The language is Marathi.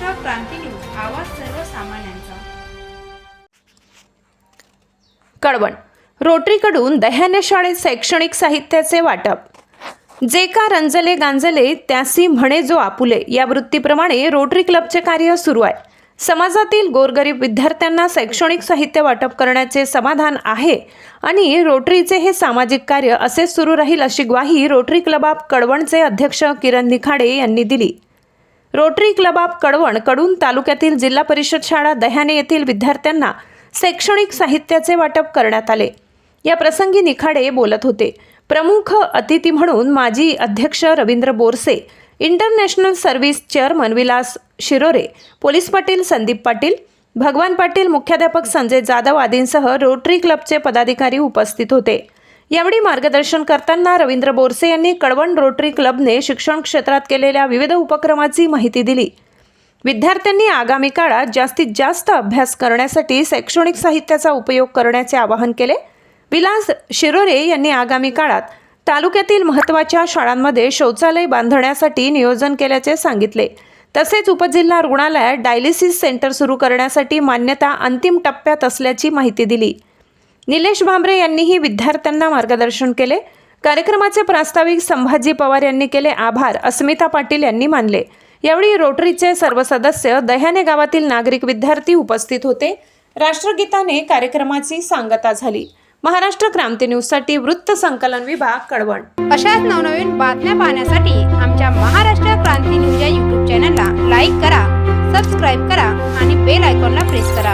क्रांती न्यूज आवाज सर्वसामान्यांचा. कळवण रोटरीकडून दह्याने शाळेत शैक्षणिक साहित्याचे वाटप. जे का रंजले गांजले त्यासी म्हणे जो आपुले या वृत्तीप्रमाणे रोटरी क्लबचे कार्य सुरू आहे. समाजातील गोरगरीब विद्यार्थ्यांना शैक्षणिक साहित्य वाटप करण्याचे समाधान आहे आणि रोटरीचे हे सामाजिक कार्य असेच सुरू राहील अशी ग्वाही रोटरी क्लब ऑफ कळवणचे अध्यक्ष किरण निखाडे यांनी दिली. रोटरी क्लब ऑफ कळवणकडून तालुक्यातील जिल्हा परिषद शाळा दह्याने येथील विद्यार्थ्यांना शैक्षणिक साहित्याचे वाटप करण्यात आले. या प्रसंगी निखाडे बोलत होते. प्रमुख अतिथी म्हणून माजी अध्यक्ष Ravindra Borse international service chairman Vilas Shirore police Patil Sandeep Patil Bhagwan Patil मुख्याध्यापक संजय जाधव आदींसह रोटरी क्लबचे पदाधिकारी उपस्थित होते. यावेळी मार्गदर्शन करताना रवींद्र बोरसे यांनी कळवण रोटरी क्लबने शिक्षण क्षेत्रात केलेल्या विविध उपक्रमाची माहिती दिली. विद्यार्थ्यांनी आगामी काळात जास्तीत जास्त अभ्यास करण्यासाठी शैक्षणिक साहित्याचा उपयोग करण्याचे आवाहन केले. विलास शिरोरे यांनी आगामी काळात तालुक्यातील महत्त्वाच्या शाळांमध्ये शौचालय बांधण्यासाठी नियोजन केल्याचे सांगितले. तसेच उपजिल्हा रुग्णालयात डायलिसिस सेंटर सुरू करण्यासाठी मान्यता अंतिम टप्प्यात असल्याची माहिती दिली. निलेश भांबरे यांनीही विद्यार्थ्यांना मार्गदर्शन केले. कार्यक्रमाचे प्रास्ताविक संभाजी पवार यांनी केले आभार अस्मिता पाटील यांनी मानले. यावेळी रोटरीचे सर्व सदस्य दह्याने गावातील नागरिक विद्यार्थी उपस्थित होते. राष्ट्रगीताने कार्यक्रमाची सांगता झाली. महाराष्ट्र क्रांती न्यूजसाठी वृत्त संकलन विभाग कळवण. अशाच नवनवीन बातम्या पाहण्यासाठी आमच्या महाराष्ट्र क्रांती न्यूज या यूट्यूब चॅनलला लाईक करा सबस्क्राईब करा आणि बेल आयकॉनला प्रेस करा.